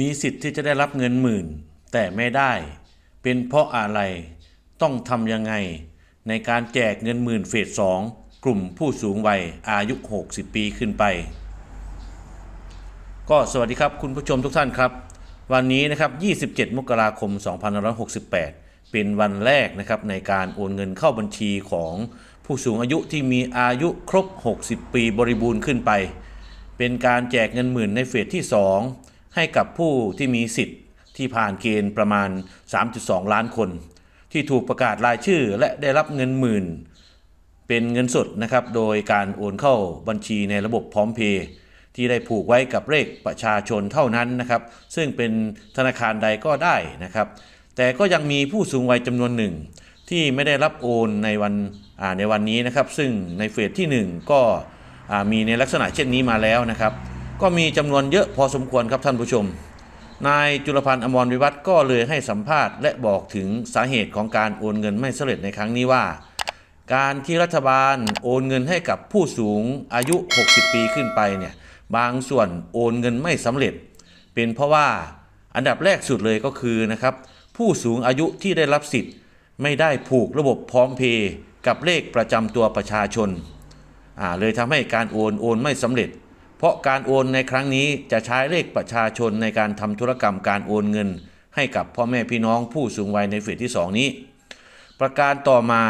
มีสิทธิ์ที่จะได้รับเงินหมื่น แต่ไม่ได้ เป็นเพราะอะไร ต้องทำยังไง ในการแจกเงินหมื่นเฟสสองกลุ่มผู้สูงวัยอายุ 60 ปีขึ้นไป ก็สวัสดีครับคุณผู้ชมทุกท่านครับ วันนี้นะครับ 27 มกราคม 2568 เป็นวันแรกนะครับในการโอนเงินเข้าบัญชีของผู้สูงอายุที่มีอายุครบ 60 ปีบริบูรณ์ขึ้นไป เป็นการแจกเงินหมื่นในเฟสที่ 2 ให้กับผู้ที่มีสิทธิ์ที่ผ่านเกณฑ์ประมาณ 3.2 ล้านคน ที่ถูกประกาศรายชื่อและได้รับเงินหมื่น เป็นเงินสดนะครับโดยการโอนเข้าบัญชีในระบบพร้อมเพย์ที่ได้ผูกไว้กับเลขประชาชนเท่านั้นนะครับ ซึ่งเป็นธนาคารใดก็ได้นะครับ แต่ก็ยังมีผู้สูงวัยจำนวนหนึ่ง ที่ไม่ได้รับโอนในวันในวันนี้นะครับ ซึ่งในเฟสที่ 1 ก็มีในลักษณะเช่นนี้มาแล้วนะครับ ก็มีจำนวนเยอะพอสมควรครับท่านผู้ชม นายจุลพันธ์อมรวิวัฒน์ก็เลยให้สัมภาษณ์และบอกถึงสาเหตุของการโอนเงินไม่สำเร็จในครั้งนี้ว่า การที่รัฐบาลโอนเงินให้กับผู้สูงอายุ 60 ปีขึ้นไปเนี่ยบางส่วนโอนเงินไม่สำเร็จ เป็นเพราะว่าอันดับแรกสุดเลยก็คือนะครับผู้สูงอายุที่ได้รับสิทธิ์ ไม่ได้ผูกระบบพร้อมเพย์กับเลขประจำตัวประชาชนอ่าเลยทำให้การโอนโอนไม่สำเร็จ ราะการโอนในครั้งนี้จะใช้เลขประชาชนในการทำธุรกรรมการโอนเงิน ให้กับพ่อแม่พี่น้องผู้สูงวัยในเฟสที่ 2 นี้ ประการต่อมา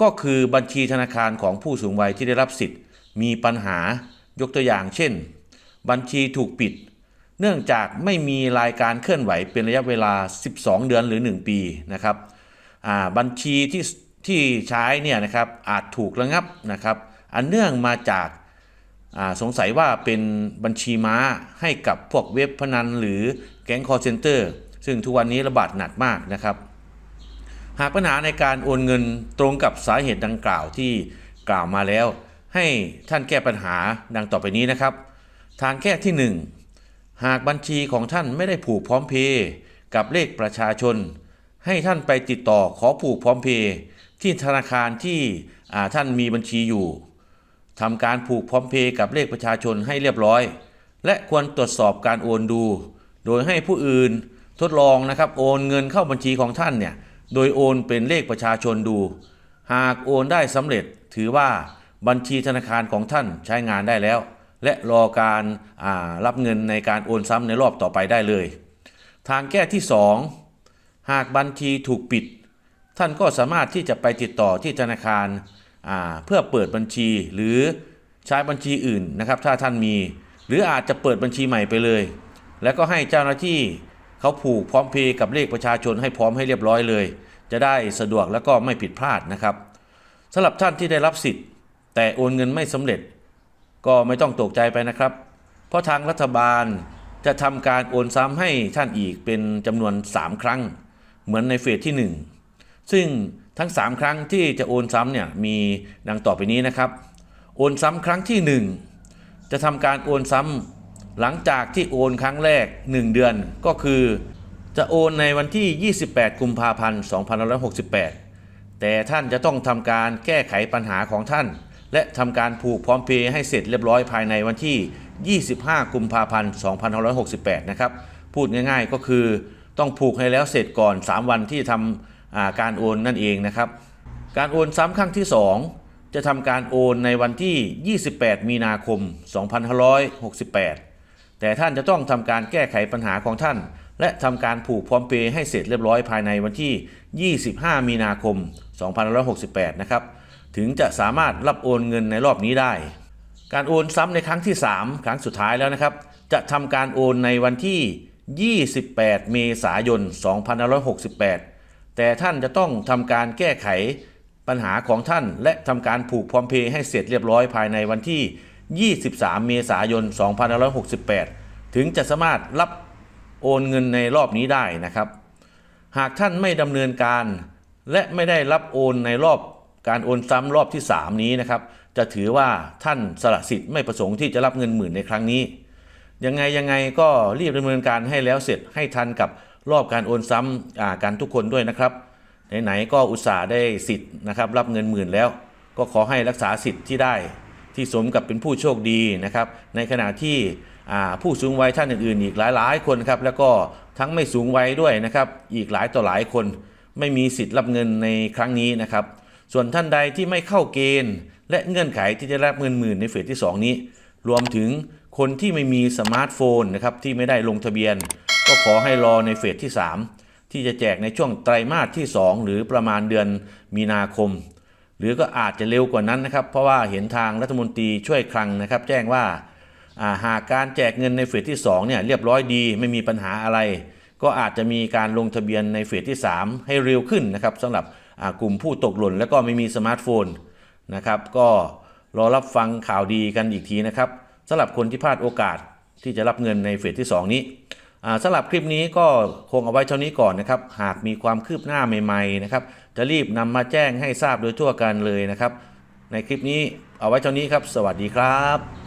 ก็คือบัญชีธนาคารของผู้สูงวัยที่ได้รับสิทธิ์ มีปัญหายกตัวอย่างเช่น บัญชีถูกปิด เนื่องจากไม่มีรายการเคลื่อนไหวเป็นระยะเวลา 12 เดือนหรือ 1 ปีนะครับบัญชีที่ที่ใช้เนี่ยนะครับอาจถูกระงับนะครับ อันเนื่องมาจาก สงสัยว่าเป็นบัญชีม้าให้กับพวกเว็บพนันหรือแก๊งคอร์เซนเตอร์ซึ่งทุกวันนี้ระบาดหนักมากนะครับ หากปัญหาในการโอนเงินตรงกับสาเหตุดังกล่าวที่กล่าวมาแล้ว ให้ท่านแก้ปัญหาดังต่อไปนี้นะครับ ทางแก้ที่ 1 หากบัญชีของท่านไม่ได้ผูกพร้อมเพย์กับเลขประชาชน ให้ท่านไปติดต่อขอผูกพร้อมเพย์ที่ธนาคารที่ท่านมีบัญชีอยู่ ทำการผูกพร้อมเพย์กับเลขประชาชนให้เรียบร้อย และควรตรวจสอบการโอนดู โดยให้ผู้อื่นทดลองนะครับโอนเงินเข้าบัญชีของท่านเนี่ยโดยโอนเป็นเลขประชาชนดู หากโอนได้สำเร็จถือว่าบัญชีธนาคารของท่านใช้งานได้แล้ว และรอการารับเงินในการโอนซ้ำในรอบต่อไปได้เลย ทางแก้ที่ 2 หากบัญชีถูกปิด ท่านก็สามารถที่จะไปติดต่อที่ธนาคาร เพื่อเปิดบัญชีหรือใช้บัญชีอื่นนะครับ ถ้าท่านมี หรืออาจจะเปิดบัญชีใหม่ไปเลย แล้วก็ให้เจ้าหน้าที่เขาผูกพร้อมเพย์กับเลขประชาชนให้พร้อมให้เรียบร้อยเลย จะได้สะดวกแล้วก็ไม่ผิดพลาดนะครับสำหรับท่านที่ได้รับสิทธิ์ แต่โอนเงินไม่สำเร็จ ก็ไม่ต้องตกใจไปนะครับ เพราะทางรัฐบาลจะทำการโอนซ้ำให้ท่านอีกเป็นจำนวน 3 ครั้ง เหมือนในเฟสที่ 1 ซึ่ง ทั้ง 3 ครั้งที่จะโอนซ้ำเนี่ยมีดังต่อไปนี้นะครับ โอนซ้ำครั้งที่ 1 จะทำการโอนซ้ำหลังจากที่โอนครั้งแรก 1 เดือนก็คือ จะโอนในวันที่ 28 กุมภาพันธ์ 2568 แต่ท่านจะต้องทำการแก้ไขปัญหาของท่าน และทำการผูกพร้อมเพย์ให้เสร็จเรียบร้อยภายในวันที่ 25 กุมภาพันธ์ 2568 นะครับ พูดง่ายๆก็คือต้องผูกให้แล้วเสร็จก่อน 3 วันที่ทำ การโอนนั่นเองนะครับ การโอนซ้ำครั้งที่ 2 จะทำการโอนในวันที่ 28 มีนาคม 2568 แต่ท่านจะต้องทำการแก้ไขปัญหาของท่าน และทำการผูกพร้อมเพย์ให้เสร็จเรียบร้อยภายในวันที่ 25 มีนาคม 2568 นะครับ ถึงจะสามารถรับโอนเงินในรอบนี้ได้ การโอนซ้ำในครั้งที่ 3 ครั้งสุดท้ายแล้วนะครับ จะทำการโอนในวันที่ 28 เมษายน 2568 แต่ท่านจะต้องทำการแก้ไขปัญหาของท่าน และทำการผูกพร้อมเพย์ให้เสร็จเรียบร้อยภายในวันที่ 23 เมษายน 2568 ถึงจะสามารถรับโอนเงินในรอบนี้ได้นะครับ หากท่านไม่ดำเนินการ และไม่ได้รับโอนในรอบการโอนซ้ำรอบที่ 3 นี้นะครับ จะถือว่าท่านสละสิทธิ์ไม่ประสงค์ที่จะรับเงินหมื่นในครั้งนี้ ยังไงยังไงก็รีบดำเนินการให้แล้วเสร็จให้ทันกับ รอบการโอนซ้ำอ่ากันทุกคนด้วยนะครับไหนๆก็อุตส่าห์ได้สิทธิ์นะครับรับเงินหมื่นแล้ว ก็ขอให้รักษาสิทธิ์ที่ได้ ที่สมกับเป็นผู้โชคดีนะครับในขณะที่ผู้สูงวัยท่านอื่นๆ อีกหลายๆ คนครับแล้วก็ทั้งไม่สูงวัยด้วยนะครับอีกหลายต่อหลายคน ไม่มีสิทธิ์รับเงินในครั้งนี้นะครับส่วนท่านใดที่ไม่เข้าเกณฑ์ และเงื่อนไขที่จะรับเงินหมื่นในเฟสที่ 2 นี้ รวมถึงคนที่ไม่มีสมาร์ทโฟนนะครับที่ไม่ได้ลงทะเบียน ก็ขอให้รอในเฟสที่ 3 ที่จะแจกในช่วงไตรมาสที่ 2 หรือประมาณเดือนมีนาคม หรือก็อาจจะเร็วกว่านั้นนะครับ เพราะว่าเห็นทางรัฐมนตรีช่วยคลังนะครับ แจ้งว่าาหากการแจกเงินในเฟสที่2เนี่ยเรียบร้อยดีไม่มีปัญหาอะไร ก็อาจจะมีการลงทะเบียนในเฟสที่ 3 ให้เร็วขึ้นนะครับสำหรับกลุ่มผู้ตกหล่น และก็ไม่มีสมาร์ทโฟนนะครับก็ รอรับฟังข่าวดีกันอีกทีนะครับสำหรับคนที่พลาดโอกาสที่จะรับเงินในเฟสที่ 2 นี้สำหรับคลิปนี้ก็คงเอาไว้เท่านี้ก่อนนะครับ หากมีความคืบหน้าใหม่ๆนะครับ จะรีบนำมาแจ้งให้ทราบโดยทั่วกันเลยนะครับ ในคลิปนี้เอาไว้เท่านี้ครับ สวัสดีครับ